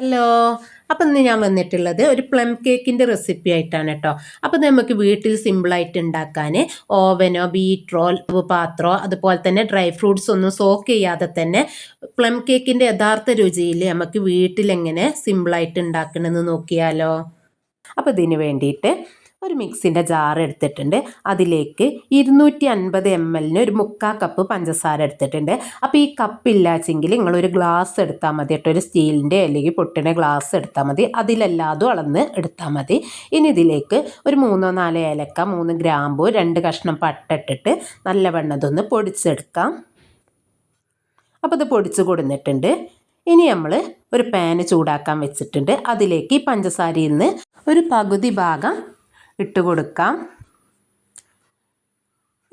Hello. അപ്പം ഇന്ന് ഞാൻ വന്നിട്ടുള്ളത് ഒരു പ്ലം കേക്കിന്റെ റെസിപ്പി ആയിട്ടാണ് കേട്ടോ അപ്പം നമുക്ക് വീട്ടിൽ സിമ്പിളായിട്ട് ഉണ്ടാക്കാൻ ഓവനോ ബീറ്ററോ പാത്രോ അതുപോലെ തന്നെ ഡ്രൈ ഫ്രൂട്ട്സ് ഒന്നും സോക്ക് ചെയ്യാതെ തന്നെ പ്ലം കേക്കിന്റെ യഥാർത്ഥ രുചിയിൽ നമുക്ക് വീട്ടിലെങ്ങനെ സിമ്പിളായിട്ട് ഉണ്ടാക്കണമെന്ന് നോക്കിയാലോ. അപ്പോൾ ഇതിന് വേണ്ടിയിട്ട് ഒരു മിക്സിന്റെ ജാർ എടുത്തിട്ടുണ്ട്. അതിലേക്ക് ഇരുന്നൂറ്റി അൻപത് എം എല്ലിന് ഒരു മുക്കാൽ കപ്പ് പഞ്ചസാര എടുത്തിട്ടുണ്ട്. അപ്പോൾ ഈ കപ്പ് ഇല്ലാച്ചെങ്കിൽ നിങ്ങളൊരു ഗ്ലാസ് എടുത്താൽ മതി കേട്ടോ. ഒരു സ്റ്റീലിന്റെ അല്ലെങ്കിൽ പൊട്ടിന്റെ ഗ്ലാസ് എടുത്താൽ മതി. അതിലെല്ലാതും അളന്ന് എടുത്താൽ മതി. ഇനി ഇതിലേക്ക് ഒരു മൂന്നോ നാലോ ഏലക്ക മൂന്ന് ഗ്രാമ്പു രണ്ട് കഷ്ണം പട്ട ഇട്ടിട്ട് നല്ല വെണ്ണതൊന്ന് പൊടിച്ചെടുക്കാം. അപ്പോൾ ഇത് പൊടിച്ച് കൊടുത്തിട്ടുണ്ട് ഇനി നമ്മൾ ഒരു പാന് ചൂടാക്കാൻ വെച്ചിട്ടുണ്ട്. അതിലേക്ക് ഈ പഞ്ചസാരയിൽ നിന്ന് ഒരു പകുതി ഭാഗം ഇട്ട് കൊടുക്കാം.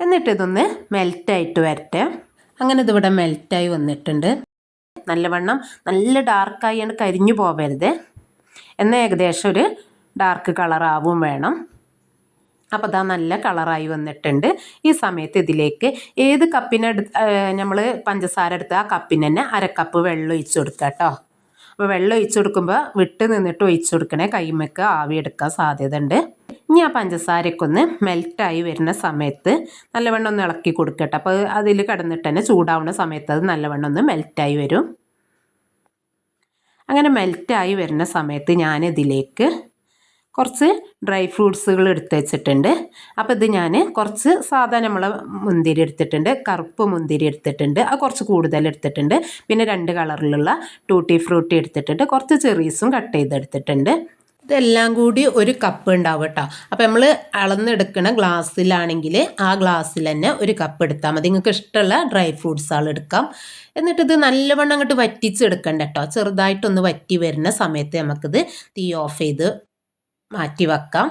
എന്നിട്ട് ഇതൊന്ന് മെൽറ്റായിട്ട് വരട്ടെ. അങ്ങനെ ഇതിവിടെ മെൽറ്റായി വന്നിട്ടുണ്ട്. നല്ലവണ്ണം നല്ല ഡാർക്കായി കരിഞ്ഞു പോവരുത്. എന്നാൽ ഏകദേശം ഒരു ഡാർക്ക് കളറാവും വേണം. അപ്പോൾ അതാ നല്ല കളറായി വന്നിട്ടുണ്ട്. ഈ സമയത്ത് ഇതിലേക്ക് ഏത് കപ്പിനെടു നമ്മൾ പഞ്ചസാര എടുത്ത ആ കപ്പിന് തന്നെ അരക്കപ്പ് വെള്ളം ഒഴിച്ചു കൊടുക്കുക കേട്ടോ. അപ്പോൾ വെള്ളം ഒഴിച്ചു കൊടുക്കുമ്പോൾ വിട്ട് നിന്നിട്ട് ഒഴിച്ചു കൊടുക്കണേ. കൈമക്ക് ആവി എടുക്കാൻ സാധ്യത ഉണ്ട് ഇനി ആ പഞ്ചസാരയൊക്കെ ഒന്ന് മെൽറ്റായി വരുന്ന സമയത്ത് നല്ലവണ്ണം ഒന്ന് ഇളക്കി കൊടുക്കട്ടെ. അപ്പോൾ അതിൽ കിടന്നിട്ട് തന്നെ ചൂടാവുന്ന സമയത്ത് അത് നല്ലവണ്ണം ഒന്ന് മെൽറ്റായി വരും. അങ്ങനെ മെൽറ്റായി വരുന്ന സമയത്ത് ഞാനിതിലേക്ക് കുറച്ച് ഡ്രൈ ഫ്രൂട്ട്സുകൾ എടുത്ത് വെച്ചിട്ടുണ്ട്. അപ്പോൾ ഇത് ഞാൻ കുറച്ച് സാധാ നമ്മൾ മുന്തിരി എടുത്തിട്ടുണ്ട് കറുപ്പ് മുന്തിരി എടുത്തിട്ടുണ്ട് അത് കുറച്ച് കൂടുതൽ എടുത്തിട്ടുണ്ട്. പിന്നെ രണ്ട് കളറിലുള്ള ടൂട്ടി ഫ്രൂട്ടി എടുത്തിട്ടുണ്ട്. കുറച്ച് ചെറീസും കട്ട് ചെയ്തെടുത്തിട്ടുണ്ട്. ഇതെല്ലാം കൂടി ഒരു കപ്പ് ഉണ്ടാവും കേട്ടോ. അപ്പോൾ നമ്മൾ അളന്നെടുക്കുന്ന ഗ്ലാസ്സിലാണെങ്കിൽ ആ ഗ്ലാസ്സിൽ തന്നെ ഒരു കപ്പ് എടുത്താൽ മതി. നിങ്ങൾക്ക് ഇഷ്ടമുള്ള ഡ്രൈ ഫ്രൂട്ട്സുകൾ എടുക്കാം. എന്നിട്ട് ഇത് നല്ലവണ്ണം അങ്ങോട്ട് വറ്റിച്ചെടുക്കണ്ട കേട്ടോ. ചെറുതായിട്ടൊന്ന് വറ്റി വരുന്ന സമയത്ത് നമുക്കിത് തീ ഓഫ് ചെയ്ത് മാറ്റി വെക്കാം.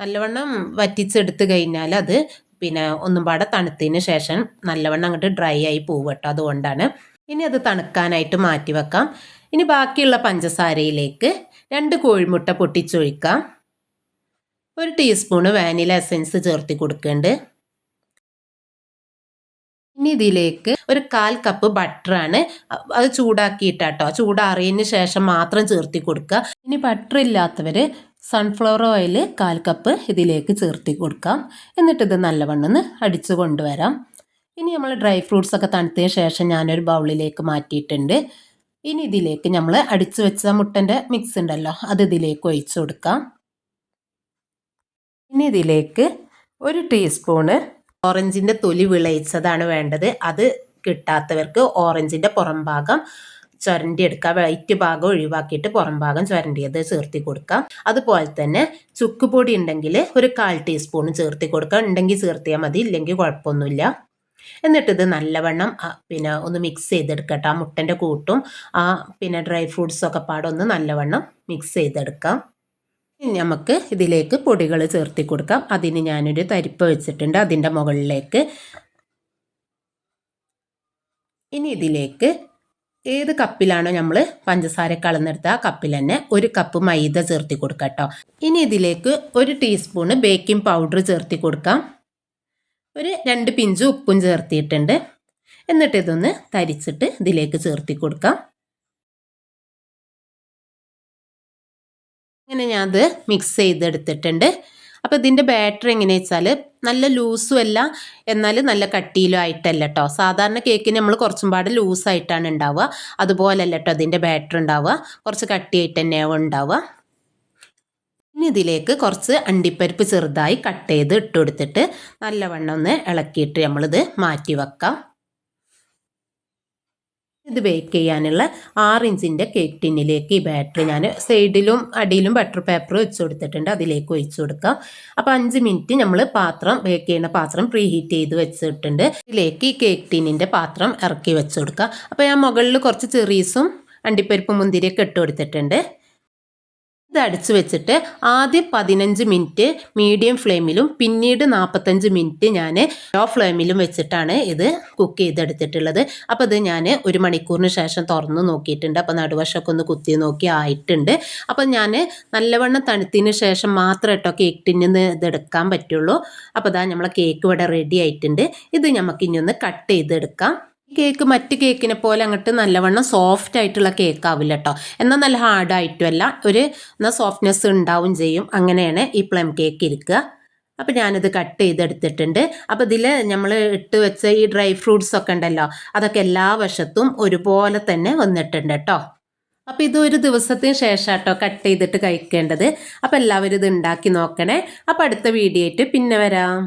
നല്ലവണ്ണം വറ്റിച്ചെടുത്ത് കഴിഞ്ഞാൽ അത് പിന്നെ ഒന്നും പാടെ തണുത്തതിന് ശേഷം നല്ലവണ്ണം അങ്ങോട്ട് ഡ്രൈ ആയി പോവും കേട്ടോ. അതുകൊണ്ടാണ്. ഇനി അത് തണുക്കാനായിട്ട് മാറ്റി വെക്കാം. ഇനി ബാക്കിയുള്ള പഞ്ചസാരയിലേക്ക് രണ്ട് കോഴിമുട്ട പൊട്ടിച്ചൊഴിക്കാം. ഒരു ടീസ്പൂണ് വാനില എസൻസ് ചേർത്തി കൊടുക്കുന്നുണ്ട് ഇനി ഇതിലേക്ക് ഒരു കാൽ കപ്പ് ബട്ടറാണ്. അത് ചൂടാക്കിയിട്ടാട്ടോ. ചൂടാറിയതിന് ശേഷം മാത്രം ചേർത്തി കൊടുക്കുക. ഇനി ബട്ടർ ഇല്ലാത്തവർ സൺഫ്ലവർ ഓയിൽ കാൽ കപ്പ് ഇതിലേക്ക് ചേർത്തി കൊടുക്കാം. എന്നിട്ട് ഇത് നല്ലവണ്ണം ഒന്ന് അടിച്ചു കൊണ്ടുവരാം. ഇനി നമ്മൾ ഡ്രൈ ഫ്രൂട്ട്സ് ഒക്കെ തണുത്തതിന് ശേഷം ഞാനൊരു ബൗളിലേക്ക് മാറ്റിയിട്ടുണ്ട്. ഇനി ഇതിലേക്ക് നമ്മൾ അടിച്ചു വെച്ച മുട്ടന്റെ മിക്സ് ഉണ്ടല്ലോ അത് ഇതിലേക്ക് ഒഴിച്ചു കൊടുക്കാം. ഇനി ഇതിലേക്ക് ഒരു ടീസ്പൂണ് ഓറഞ്ചിന്റെ തൊലി വിളയിച്ചതാണ് വേണ്ടത്. അത് കിട്ടാത്തവർക്ക് ഓറഞ്ചിന്റെ പുറം ഭാഗം ചുരണ്ടി എടുക്കുക വൈറ്റ് ഭാഗം ഒഴിവാക്കിയിട്ട് പുറം ഭാഗം ചുരണ്ടിയത് ചേർത്തി കൊടുക്കാം. അതുപോലെ തന്നെ ചുക്ക് പൊടി ഉണ്ടെങ്കിൽ ഒരു കാൽ ടീസ്പൂൺ ചേർത്തി കൊടുക്കുക ഉണ്ടെങ്കിൽ ചേർത്തിയാൽ മതി ഇല്ലെങ്കിൽ കുഴപ്പമൊന്നുമില്ല. എന്നിട്ട് ഇത് നല്ലവണ്ണം പിന്നെ ഒന്ന് മിക്സ് ചെയ്തെടുക്കട്ടെ. ആ മുട്ടന്റെ കൂട്ടും ആ പിന്നെ ഡ്രൈ ഫ്രൂട്ട്സൊക്കെ പാടൊന്ന് നല്ലവണ്ണം മിക്സ് ചെയ്തെടുക്കാം. നമുക്ക് ഇതിലേക്ക് പൊടികൾ ചേർത്തി കൊടുക്കാം. അതിന് ഞാനൊരു തരിപ്പ് വെച്ചിട്ടുണ്ട് അതിന്റെ മുകളിലേക്ക്. ഇനി ഇതിലേക്ക് ഏത് കപ്പിലാണോ നമ്മൾ പഞ്ചസാര കളന്നെടുത്ത ആ കപ്പിൽ തന്നെ ഒരു കപ്പ് മൈദ ചേർത്തി കൊടുക്കാം കേട്ടോ. ഇനി ഇതിലേക്ക് ഒരു ടീസ്പൂണ് ബേക്കിംഗ് പൗഡർ ചേർത്തി കൊടുക്കാം. ഒരു രണ്ട് പിഞ്ച് ഉപ്പും ചേർത്തിയിട്ടുണ്ട്. എന്നിട്ട് ഇതൊന്ന് തരിച്ചിട്ട് ഇതിലേക്ക് ചേർത്തി കൊടുക്കാം. ഇങ്ങനെ ഞാൻ അത് മിക്സ് ചെയ്തെടുത്തിട്ടുണ്ട്. അപ്പോൾ ഇതിന്റെ ബാറ്റർ എങ്ങനെയാ വെച്ചാൽ നല്ല ലൂസും അല്ല എന്നാൽ നല്ല കട്ടിയിലും ആയിട്ടല്ല കേട്ടോ സാധാരണ കേക്കിന് നമ്മൾ കുറച്ചും പാട് ലൂസായിട്ടാണ് ഉണ്ടാവുക. അതുപോലല്ല കേട്ടോ അതിന്റെ ബാറ്റർ ഉണ്ടാവുക. കുറച്ച് കട്ടിയായിട്ട് തന്നെയാവും ഉണ്ടാവുക. ഇനി ഇതിലേക്ക് കുറച്ച് അണ്ടിപ്പരിപ്പ് ചെറുതായി കട്ട് ചെയ്ത് ഇട്ട് കൊടുത്തിട്ട് നല്ലവണ്ണം ഒന്ന് ഇളക്കിയിട്ട് നമ്മളിത് മാറ്റി വെക്കാം. ഇത് ബേക്ക് ചെയ്യാനുള്ള ആറ് ഇഞ്ചിന്റെ കേക്ക് ടിന്നിലേക്ക് ഈ ബാറ്ററി ഞാൻ സൈഡിലും അടിയിലും ബട്ടർ പേപ്പർ വെച്ച് കൊടുത്തിട്ടുണ്ട്. അതിലേക്ക് ഒഴിച്ച് കൊടുക്കാം. അപ്പോൾ അഞ്ച് മിനിറ്റ് നമ്മൾ പാത്രം ബേക്ക് ചെയ്യുന്ന പാത്രം പ്രീ ഹീറ്റ് ചെയ്ത് വെച്ചിട്ടുണ്ട്. ഇതിലേക്ക് ഈ കേക്ക് ടിന്നിന്റെ പാത്രം ഇറക്കി വെച്ച് കൊടുക്കാം. അപ്പോൾ ഞാൻ മുകളിൽ കുറച്ച് ചെറീസും അണ്ടിപ്പരിപ്പ് മുന്തിരിയൊക്കെ ഇട്ട് കൊടുത്തിട്ടുണ്ട്. അടിച്ചു വെച്ചിട്ട് ആദ്യം പതിനഞ്ച് മിനിറ്റ് മീഡിയം ഫ്ലെയിമിലും പിന്നീട് നാൽപ്പത്തഞ്ച് മിനിറ്റ് ഞാൻ ലോ ഫ്ലെയിമിലും വെച്ചിട്ടാണ് ഇത് കുക്ക് ചെയ്തെടുത്തിട്ടുള്ളത്. അപ്പോൾ ഇത് ഞാൻ ഒരു മണിക്കൂറിന് ശേഷം തുറന്ന് നോക്കിയിട്ടുണ്ട്. അപ്പോൾ നടുവശമൊക്കെ ഒന്ന് കുത്തി നോക്കി ആയിട്ടുണ്ട്. അപ്പോൾ ഞാൻ നല്ലവണ്ണം തണുത്തിന് ശേഷം മാത്രം കേട്ടോ കേക്ക് ടിന്നിന്ന് ഇതെടുക്കാൻ പറ്റുള്ളൂ. അപ്പോൾ ഇതാ നമ്മളെ കേക്ക് ഇവിടെ റെഡി ആയിട്ടുണ്ട്. ഇത് നമുക്ക് ഇനി ഒന്ന് കട്ട് ചെയ്തെടുക്കാം. കേക്ക് മറ്റ് കേക്കിനെ പോലെ അങ്ങോട്ട് നല്ലവണ്ണം സോഫ്റ്റ് ആയിട്ടുള്ള കേക്ക് ആവില്ല കേട്ടോ എന്നാൽ നല്ല ഹാർഡായിട്ടുമല്ല ഒരു എന്നാൽ സോഫ്റ്റ്നെസ് ഉണ്ടാവും ചെയ്യും. അങ്ങനെയാണ് ഈ പ്ലം കേക്ക് ഇരിക്കുക. അപ്പോൾ ഞാനിത് കട്ട് ചെയ്തെടുത്തിട്ടുണ്ട്. അപ്പോൾ ഇതിൽ നമ്മൾ ഇട്ട് വെച്ച ഈ ഡ്രൈ ഫ്രൂട്ട്സ് ഒക്കെ ഉണ്ടല്ലോ അതൊക്കെ എല്ലാ വശത്തും ഒരുപോലെ തന്നെ വന്നിട്ടുണ്ട് കേട്ടോ അപ്പോൾ ഇത് ഒരു ദിവസത്തിന് ശേഷം കേട്ടോ കട്ട് ചെയ്തിട്ട് കഴിക്കേണ്ടത്. അപ്പോൾ എല്ലാവരും ഇത് ഉണ്ടാക്കി നോക്കണേ. അപ്പോൾ അടുത്ത വീഡിയോ ആയിട്ട് പിന്നെ വരാം.